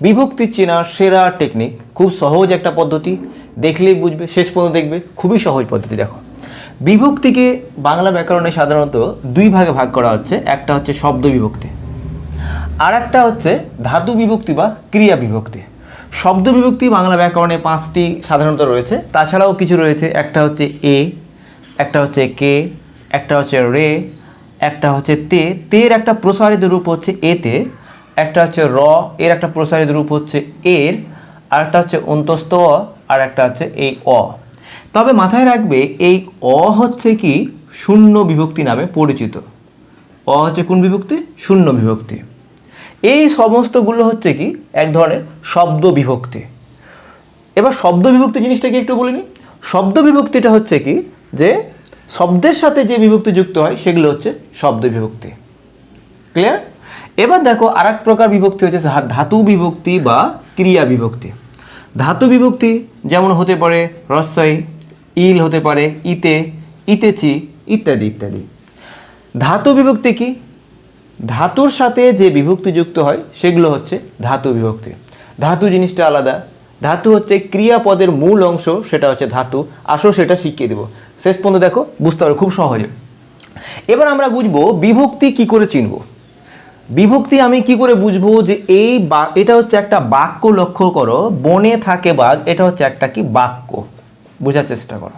বিভক্তি চেনার সেরা টেকনিক খুব সহজ একটা পদ্ধতি। দেখলেই বুঝবে, শেষ পর্যন্ত দেখবে, খুবই সহজ পদ্ধতি, দেখো। বিভক্তিকে বাংলা ব্যাকরণে সাধারণত দুই ভাগে ভাগ করা হচ্ছে, একটা হচ্ছে শব্দ বিভক্তি, আর একটা হচ্ছে ধাতু বিভক্তি বা ক্রিয়া বিভক্তি। শব্দ বিভক্তি বাংলা ব্যাকরণে পাঁচটি সাধারণত রয়েছে, তাছাড়াও কিছু রয়েছে, একটা হচ্ছে এ, একটা হচ্ছে কে, একটা হচ্ছে রে, একটা হচ্ছে তে। তের একটা প্রসারিত রূপ হচ্ছে এতে একটা হচ্ছে র, এর একটা প্রসারিত রূপ হচ্ছে এর আর একটা হচ্ছে অন্তস্থ অ, আর একটা হচ্ছে এই অ। তবে মাথায় রাখবে, এই অ হচ্ছে কি শূন্য বিভক্তি নামে পরিচিত। অ হচ্ছে কোন বিভক্তি? শূন্য বিভক্তি। এই সমস্তগুলো হচ্ছে কি এক ধরনের শব্দ বিভক্তি। এবার শব্দ বিভক্তি জিনিসটা কি একটু বলে নিই শব্দ বিভক্তিটা হচ্ছে কি যে শব্দের সাথে যে বিভক্তি যুক্ত হয়, সেগুলো হচ্ছে শব্দ বিভক্তি। ক্লিয়ার এবার দেখো আর প্রকার বিভক্তি হচ্ছে ধাতু বিভক্তি বা ক্রিয়া বিভক্তি। ধাতু বিভক্তি যেমন হতে পারে রস্বই ইল হতে পারে ইতে, ইতেচি ইত্যাদি ইত্যাদি। ধাতু বিভক্তি কি? ধাতুর সাথে যে বিভক্তি যুক্ত হয় সেগুলো হচ্ছে ধাতু বিভক্তি। ধাতু জিনিসটা আলাদা। ধাতু হচ্ছে ক্রিয়াপদের মূল অংশ, সেটা হচ্ছে ধাতু। আসো সেটা শিখিয়ে দেবো। শেষ পর্যন্ত দেখো, বুঝতে পারো, খুব সহজে। এবার আমরা বুঝব বিভক্তি কি করে চিনব? বিভক্তি আমি কি করে বুঝব যে এই এটা হচ্ছে একটা বাক্য লক্ষ্য করো, বনে থাকে বাঘ, এটা হচ্ছে একটা কি বাক্য? বোঝার চেষ্টা করো।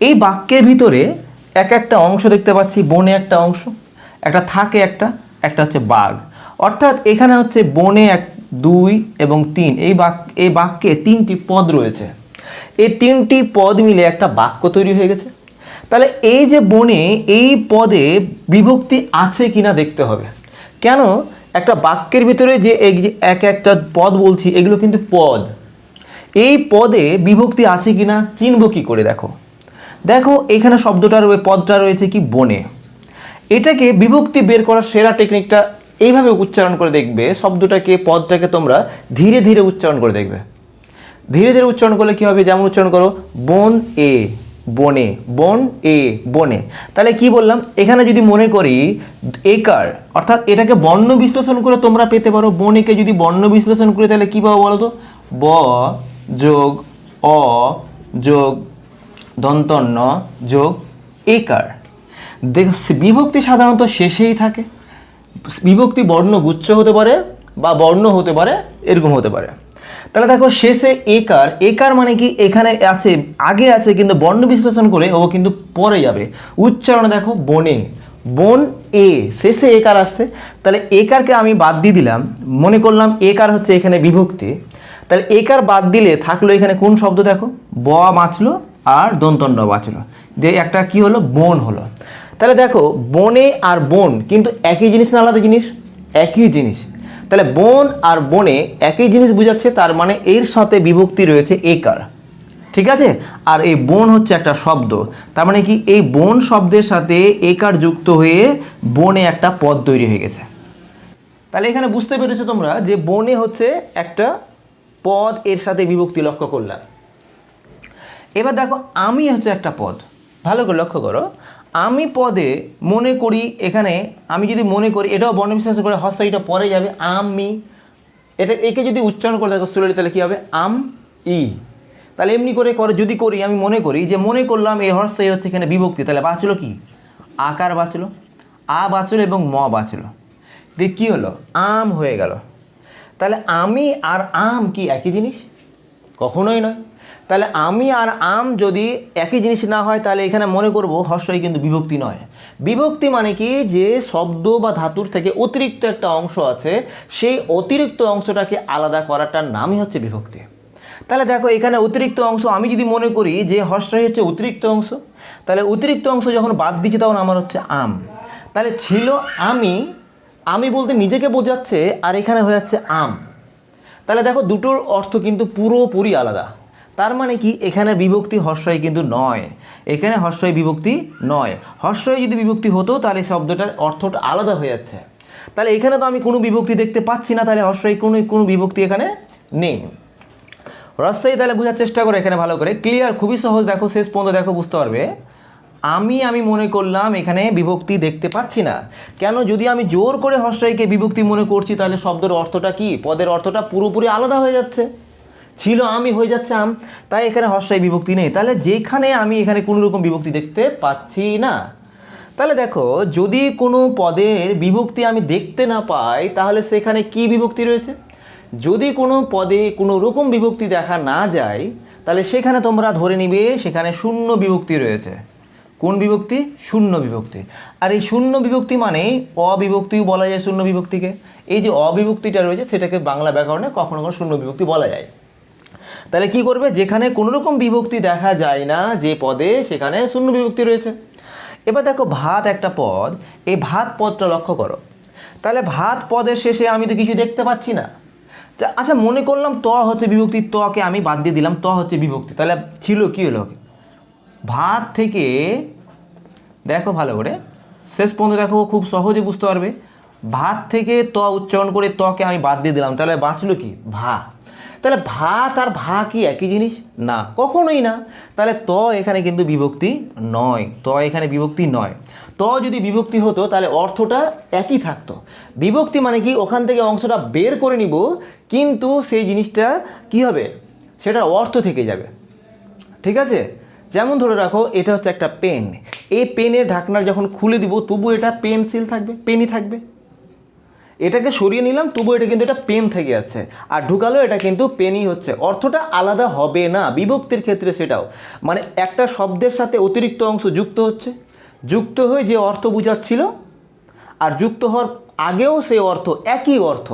এই বাক্যের ভিতরে এক একটা অংশ দেখতে পাচ্ছি, বনে একটা অংশ, একটা থাকে একটা একটা হচ্ছে বাঘ। অর্থাৎ এখানে হচ্ছে বনে এক, দুই এবং তিন। এই বাক, এই বাক্যে তিনটি পদ রয়েছে। এই তিনটি পদ মিলে একটা বাক্য তৈরি হয়ে গেছে। তাহলে এই যে বনে এই পদে বিভক্তি আছে কিনা দেখতে হবে। কেন একটা বাক্যের ভিতরে যে এক একটা পদ বলছি, এগুলো কিন্তু পদ। এই পদে বিভক্তি আছে কিনা চিনব কী করে দেখো। দেখো, এখানে শব্দটা রয়ে পদটা রয়েছে কি বনে। এটাকে বিভক্তি বের করার সেরা টেকনিকটা এইভাবে উচ্চারণ করে দেখবে, শব্দটাকে, পদটাকে তোমরা ধীরে ধীরে উচ্চারণ করে দেখবে। ধীরে ধীরে উচ্চারণ করলে কী হবে? যেমন উচ্চারণ করো, বন এ। বনে, বন এ বনে। তাহলে কি বললাম? এখানে যদি মনে করি একার অর্থাৎ এটাকে বর্ণ বিশ্লেষণ করে তোমরা পেতে পারো। বনেকে যদি বর্ণ বিশ্লেষণ করে, তাহলে কী পাবো বলো তো ব যোগ অ যোগ দন্তন্য যোগ একার দেখ বিভক্তি সাধারণত শেষেই থাকে। বিভক্তি বর্ণ গুচ্ছ হতে পারে বা বর্ণ হতে পারে, এরকম হতে পারে। তাহলে দেখো শেষে একার একার মানে কি? এখানে আছে, আগে আছে কিন্তু বর্ণ বিশ্লেষণ করে ও কিন্তু পরে যাবে। উচ্চারণে দেখো বনে, বন এ, শেষে একার আসছে। তাহলে একারকে আমি বাদ দিয়ে দিলাম, মনে করলাম একার হচ্ছে এখানে বিভক্তি। তাহলে একার বাদ দিলে থাকল এখানে কোন শব্দ দেখো? ব বাঁচলো আর দন্তন্য বাঁচলো। যে একটা কি হলো? বন হলো। তাহলে দেখো বনে আর বন কিন্তু একই জিনিস না আলাদা জিনিস? একই জিনিস। তাহলে বন আর বনে একই জিনিস বোঝাচ্ছে, তার মানে এর সাথে বিভক্তি রয়েছে একার। ঠিক আছে? আর এই বন হচ্ছে একটা শব্দ। তার মানে কি? এই বন শব্দের সাথে একার যুক্ত হয়ে বনে একটা পদ তৈরি হয়ে গেছে। তাহলে এখানে বুঝতে পেরেছ তোমরা যে বনে হচ্ছে একটা পদ এর সাথে বিভক্তি লক্ষ্য করলাম। এবার দেখো, আমি হচ্ছে একটা পদ। ভালো করে লক্ষ্য করো। আমি পদে মনে করি এখানে, আমি যদি মনে করি, এটাও বর্ণ বিশ্বাস করে হস্ত এটা পরে যাবে, আমি, এটা একে যদি উচ্চারণ করে দেখো সুললি তাহলে কী হবে? আম, ই। তাহলে এমনি করে করে যদি করি, আমি মনে করি যে মনে করলাম এই হর্ষ এই হচ্ছে এখানে বিভক্তি, তাহলে বাঁচলো কি? আকার বাঁচলো, আ বাঁচলো এবং ম বাঁচলো। দিয়ে কী হলো? আম হয়ে গেল। তাহলে আমি আর আম কি একই জিনিস? কখনোই নয়। তাহলে আমি আর আম যদি একই জিনিস না হয়, তাহলে এখানে মনে করব হর্ষই কিন্তু বিভক্তি নয়। বিভক্তি মানে কি? যে শব্দ বা ধাতুর থেকে অতিরিক্ত একটা অংশ আছে, সেই অতিরিক্ত অংশটাকে আলাদা করাটার নামই হচ্ছে বিভক্তি। তাহলে দেখো, এখানে অতিরিক্ত অংশ আমি যদি মনে করি যে হর্ষই হচ্ছে অতিরিক্ত অংশ, তাহলে অতিরিক্ত অংশ যখন বাদ দিচ্ছি তখন আমার হচ্ছে আম। তাহলে ছিল আমি আমি বলতে নিজেকে বোঝাচ্ছে আর এখানে হয়ে যাচ্ছে আম। তাহলে দেখো, দুটোর অর্থ কিন্তু পুরোপুরি আলাদা। তার মানে কি? এখানে বিভক্তি হর্ষই কিন্তু নয়। এখানে হর্ষই বিভক্তি নয়। হর্ষই যদি বিভক্তি হতো, তাহলে শব্দটার অর্থটা আলাদা হয়ে যাচ্ছে। তাহলে এখানে তো আমি কোনো বিভক্তি দেখতে পাচ্ছি না, তাহলে হর্ষই কোনো কোনো বিভক্তি এখানে নেই। রস্যই তাহলে বোঝার চেষ্টা করো এখানে ভালো করে। ক্লিয়ার খুবই সহজ। দেখো, শেষ পর্যন্ত দেখো, বুঝতে পারবে। আমি আমি মনে করলাম এখানে বিভক্তি দেখতে পাচ্ছি না। কেন? যদি আমি জোর করে হর্ষাইকে বিভক্তি মনে করছি, তাহলে শব্দের অর্থটা কি? পদের অর্থটা পুরোপুরি আলাদা হয়ে যাচ্ছে। ছিল আমি হয়ে যাচ্ছে আম, তাই এখানে হর্ষাই বিভক্তি নেই। তাহলে যেখানে আমি এখানে কোনো রকম বিভক্তি দেখতে পাচ্ছি না। তাহলে দেখো, যদি কোনো পদের বিভক্তি আমি দেখতে না পাই, তাহলে সেখানে কি বিভক্তি রয়েছে? যদি কোনো পদে কোনো রকম বিভক্তি দেখা না যায়, তাহলে সেখানে তোমরা ধরে নিবে সেখানে শূন্য বিভক্তি রয়েছে। কোন বিভক্তি? শূন্য বিভক্তি। আর এই শূন্য বিভক্তি মানে অবিভক্তিও বলা যায় শূন্য বিভক্তিকে। এই যে অবিভক্তিটা রয়েছে, সেটাকে বাংলা ব্যাকরণে কখনো কখনো শূন্য বিভক্তি বলা যায়। তাহলে কি করবে? যেখানে কোনো রকম বিভক্তি দেখা যায় না, যে পদে সেখানে শূন্য বিভক্তি রয়েছে। এবার দেখো ভাত একটা পদ, এই ভাত পদটা লক্ষ্য করো। তাহলে ভাত পদের শেষে আমি তো কিছু দেখতে পাচ্ছি না। আচ্ছা মনে করলাম ত হচ্ছে বিভক্তি, তকে আমি বাদ দিয়ে দিলাম, ত হচ্ছে বিভক্তি। তাহলে ছিল, কি হলো? ভাত থেকে, দেখো ভালো করে, শেষ পর্যন্ত দেখো খুব সহজে বুঝতে পারবে। ভাত থেকে ত উচ্চারণ করে তকে আমি বাদ দিয়ে দিলাম। তাহলে বাঁচলো কি? ভা। তাহলে ভাত আর ভা কি একই জিনিস? না, কখনোই না। তাহলে ত এখানে কিন্তু বিভক্তি নয়। ত এখানে বিভক্তি নয়। ত যদি বিভক্তি হতো, তাহলে অর্থটা একই থাকতো। বিভক্তি মানে কি? ওখান থেকে অংশটা বের করে নিব, কিন্তু সেই জিনিসটা কি হবে? সেটার অর্থ থেকে যাবে। ঠিক আছে? যেমন ধরে রাখো, এটা হচ্ছে একটা পেন। এই পেনের ঢাকনার যখন খুলে দিব, তবু এটা পেন্সিল থাকবে, পেনই থাকবে। এটাকে সরিয়ে নিলাম তবু এটা কিন্তু এটা পেন থেকে আছে। আর ঢুকালো এটা কিন্তু পেনই হচ্ছে। অর্থটা আলাদা হবে না, বিভক্তির ক্ষেত্রে সেটাও। মানে একটা শব্দের সাথে অতিরিক্ত অংশ যুক্ত হচ্ছে। যুক্ত হয়ে যে অর্থ বোঝাচ্ছিল, আর যুক্ত হওয়ার আগেও সেই অর্থ, একই অর্থ।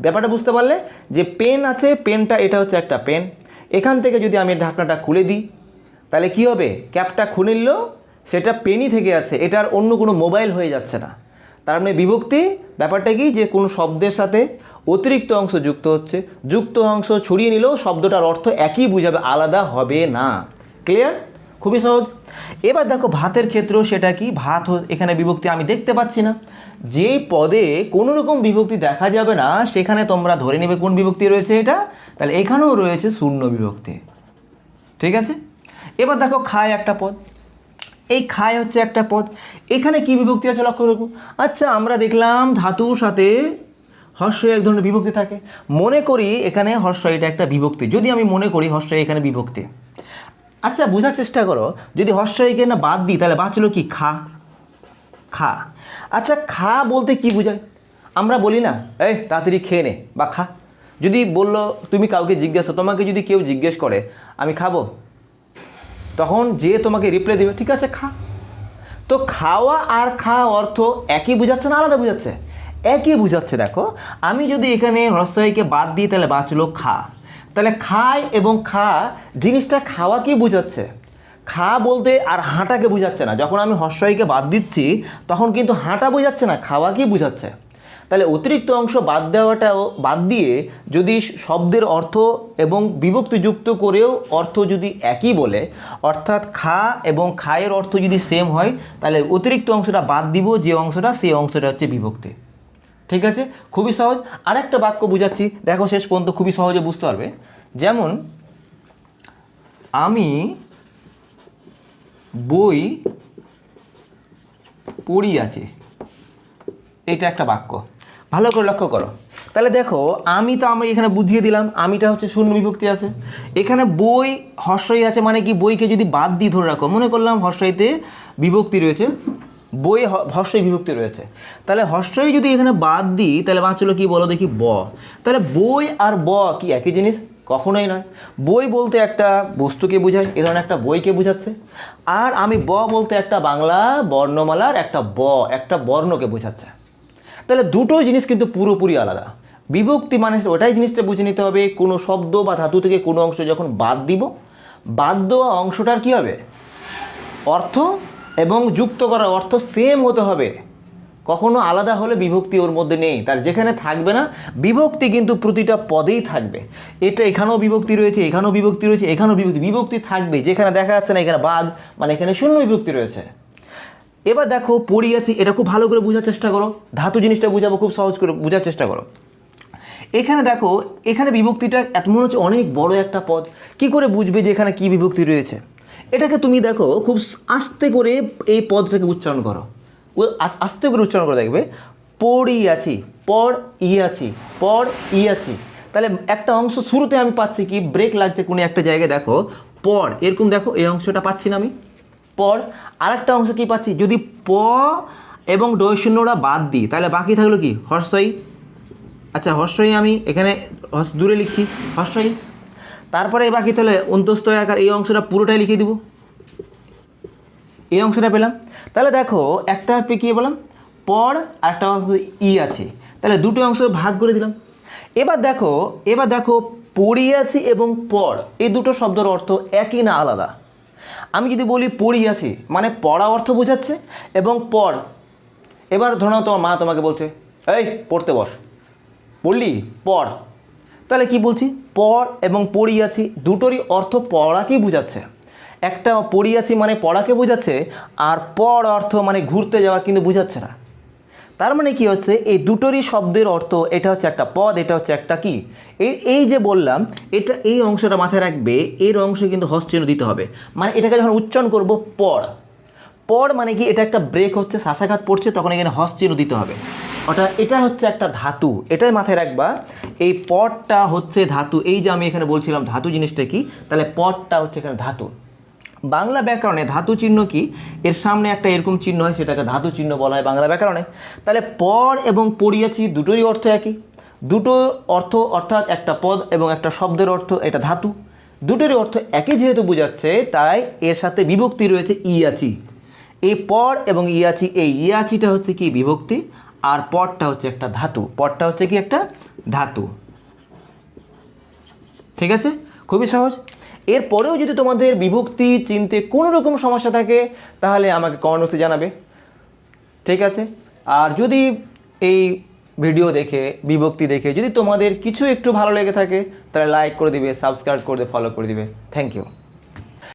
ব্যাপারটা বুঝতে পারলে? যে পেন আছে পেনটা এটা হচ্ছে একটা পেন এখান থেকে যদি আমি ঢাকনাটা খুলে দিই, তাহলে কি হবে? ক্যাপটা খুলে নিলেও সেটা পেনই থেকে আছে। এটার অন্য কোনো মোবাইল হয়ে যাচ্ছে না। তার মানে বিভক্তি, ব্যাপারটা কি যে কোনো শব্দের সাথে অতিরিক্ত অংশ যুক্ত হচ্ছে। যুক্ত অংশ ছড়িয়ে নিলেও শব্দটার অর্থ একই বুঝাবে, আলাদা হবে না। ক্লিয়ার খুবই সহজ। এবার দেখো ভাতের ক্ষেত্রেও সেটা কি? ভাত এখানে বিভক্তি আমি দেখতে পাচ্ছি না। যেই পদে কোনো রকম বিভক্তি দেখা যাবে না, সেখানে তোমরা ধরে নেবে কোন বিভক্তি রয়েছে এটা। তাহলে এখানেও রয়েছে শূন্য বিভক্তি। ঠিক আছে? এবার দেখো খায় একটা পদ। এই খায় হচ্ছে একটা পদ। এখানে কি বিভক্তি আছে লক্ষ্য রাখুন আচ্ছা আমরা দেখলাম ধাতুর সাথে হর্ষ এক ধরনের বিভক্তি থাকে। মনে করি এখানে হর্ষ এটা একটা বিভক্তি। যদি আমি মনে করি হর্ষ এখানে বিভক্তি। আচ্ছা বোঝার চেষ্টা করো। যদি হর্ষ এখানে বাদ দিই, তাহলে বাঁচলো কি? খা। খা। আচ্ছা খা বলতে কি বোঝায়? আমরা বলি না, এই, তাড়াতাড়ি খেয়ে নে বা খা। যদি বলল, তুমি কাউকে জিজ্ঞেস, তোমাকে যদি কেউ জিজ্ঞেস করে, আমি খাব? তখন যে তোমাকে রিপ্লাই দেবে, ঠিক আছে, খা। তো খাওয়া আর খাওয়া অর্থ একই বোঝাচ্ছে না আলাদা বোঝাচ্ছে? একই বোঝাচ্ছে, দেখো, আমি যদি এখানে হ্রস্বইকে বাদ দিই, তাহলে বাঁচলো খা। তাহলে খায় এবং খা, জিনিসটা খাওয়াকেই বোঝাচ্ছে। খা বলতে আর হাঁটাকে বোঝাচ্ছে না। যখন আমি হর্ষইকে বাদ দিচ্ছি, তখন কিন্তু হাঁটা বোঝাচ্ছে না, খাওয়াকেই বোঝাচ্ছে। তাহলে অতিরিক্ত অংশ বাদ দেওয়াটাও, বাদ দিয়ে যদি শব্দের অর্থ এবং বিভক্তি যুক্ত করেও অর্থ যদি একই বলে, অর্থাৎ খা এবং খায়ের অর্থ যদি সেম হয়, তাহলে অতিরিক্ত অংশটা বাদ দিব, যে অংশটা সেই অংশটা হচ্ছে বিভক্তি। ঠিক আছে? খুবই সহজ। আরেকটা বাক্য বুঝাচ্ছি। দেখো, শেষ পর্যন্ত খুবই সহজে বুঝতে পারবে। যেমন, আমি বই পড়ি আছি এটা একটা বাক্য। ভালো করে লক্ষ্য করো। তাহলে দেখো, আমি তো আমি এখানে বুঝিয়ে দিলাম, আমিটা হচ্ছে শূন্য বিভক্তি আছে। এখানে বই হর্ষই আছে মানে কি, বইকে যদি বাদ দিয়ে ধরে রাখো, মনে করলাম হর্ষইতে বিভক্তি রয়েছে, বই হর্ষই বিভক্তি রয়েছে। তাহলে হর্ষই যদি এখানে বাদ দিই, তাহলে বাঁচলো কি বলো দেখি, ব। তাহলে বই আর ব কি একই জিনিস? কখনোই নয়। বই বলতে একটা বস্তুকে বোঝায়, এ ধরনের একটা বইকে বোঝাচ্ছে। আর আমি ব বলতে একটা বাংলা বর্ণমালার একটা ব, একটা বর্ণকে বোঝাচ্ছে। তাহলে দুটো জিনিস কিন্তু পুরোপুরি আলাদা। বিভক্তি মানে ওটাই জিনিসটা বুঝে নিতে হবে, কোনো শব্দ বা ধাতু থেকে কোনো অংশ যখন বাদ দিব, বাদ দেওয়া অংশটার কী হবে? অর্থ এবং যুক্ত করার অর্থ সেম হতে হবে। কখনো আলাদা হলে বিভক্তি ওর মধ্যে নেই, তার যেখানে থাকবে না, বিভক্তি কিন্তু প্রতিটা পদেই থাকবে। এটা এখানেও বিভক্তি রয়েছে, এখানেও বিভক্তি রয়েছে, এখানেও বিভক্তি বিভক্তি থাকবে যেখানে দেখা যাচ্ছে না এখানে বাদ মানে এখানে শূন্য বিভক্তি রয়েছে। এবার দেখো পড়ি আছি এটা খুব ভালো করে বোঝার চেষ্টা করো। ধাতু জিনিসটা বুঝাবো, খুব সহজ করে বোঝার চেষ্টা করো। এখানে দেখো, এখানে বিভক্তিটা এত মনে হচ্ছে অনেক বড় একটা পদ। কি করে বুঝবে যে এখানে কি বিভক্তি রয়েছে? এটাকে তুমি দেখো, খুব আস্তে করে এই পদটাকে উচ্চারণ করো। আস্তে করে উচ্চারণ করে দেখবে। পড়ি আছি, পর ই আছি, পর ই আছি। তাহলে একটা অংশ শুরুতে আমি পাচ্ছি কি ব্রেক লাগছে কোনো একটা জায়গায় দেখো, পর। এরকম দেখো, এই অংশটা পাচ্ছি না আমি। পর আরেকটা অংশ কি পাচ্ছি? যদি প এবং ডয় শূন্যটা বাদ দিই, তাহলে বাকি থাকল কি? হর্ষই। আচ্ছা হর্ষই আমি এখানে দূরে লিখছি। হর্ষই। তারপরে বাকি তাহলে অন্তস্থ আকার, এই অংশটা পুরোটাই লিখে দিব। এই অংশটা পেলাম। তাহলে দেখো, একটা পে কী বললাম? পর আর একটা অংশ ই আছে। তাহলে দুটো অংশ ভাগ করে দিলাম। এবার দেখো এবার দেখো পড়িয়াছি এবং পড় এই দুটো শব্দের অর্থ একই না আলাদা? আমি যদি বলি পড়ি আছি মানে পড়া অর্থ বোঝাচ্ছে এবং পড়। এবার ধরো তোমার মা তোমাকে বলছে, এই, পড়তে বস। বললি, পড়। তাহলে কি বলছি? পড় এবং পড়িয়াছি দুটোরই অর্থ পড়াকেই বোঝাচ্ছে। একটা পড়িয়াছি মানে পড়াকে বোঝাচ্ছে, আর পড় অর্থ মানে ঘুরতে যাওয়া কিন্তু বোঝাচ্ছে না। তার মানে কি হচ্ছে? এই দুটোরই শব্দের অর্থ এটা হচ্ছে একটা পদ, এটা হচ্ছে একটা কি? এই যে বললাম, এটা এই অংশটা মাথায় রাখবে, এর অংশে কিন্তু হস চিহ্ন দিতে হবে। মানে এটাকে যখন উচ্চারণ করব, পড়। পড় মানে কি? এটা একটা ব্রেক হচ্ছে শ্বাসাঘাত পড়ছে, তখন এখানে হস চিহ্ন দিতে হবে। ওটা এটা হচ্ছে একটা ধাতু। এটাই মাথায় রাখবা, এই পটটা হচ্ছে ধাতু। এই যে আমি এখানে বলছিলাম ধাতু জিনিসটা কি? তাহলে পটটা হচ্ছে এখানে ধাতু। বাংলা ব্যাকরণে ধাতু চিহ্ন কি? এর সামনে একটা এরকম চিহ্ন হয়, সেটাকে ধাতু চিহ্ন বলা হয় বাংলা ব্যাকরণে। তাহলে পর এবং পড়িয়াছি দুটোরই অর্থ একই। দুটো অর্থ অর্থাৎ একটা পদ এবং একটা শব্দের অর্থ এটা ধাতু। দুটোরই অর্থ একই যেহেতু বোঝাচ্ছে, তাই এর সাথে বিভক্তি রয়েছে ইয়াচি। এই পর এবং ইয়াচি, এই ইয়াচিটা হচ্ছে কি বিভক্তি, আর পরটা হচ্ছে একটা ধাতু। পরটা হচ্ছে কি একটা ধাতু। ঠিক আছে? খুবই সহজ। এরপরেও যদি তোমাদের বিভক্তি, চিনতে কোনো রকম সমস্যা থাকে, তাহলে আমাকে কমেন্ট বক্সে জানাবে। ঠিক আছে? আর যদি এই ভিডিও দেখে, বিভক্তি দেখে, যদি তোমাদের কিছু একটু ভালো লেগে থাকে, তাহলে লাইক করে দিবে সাবস্ক্রাইব করে ফলো করে দিবে। Thank you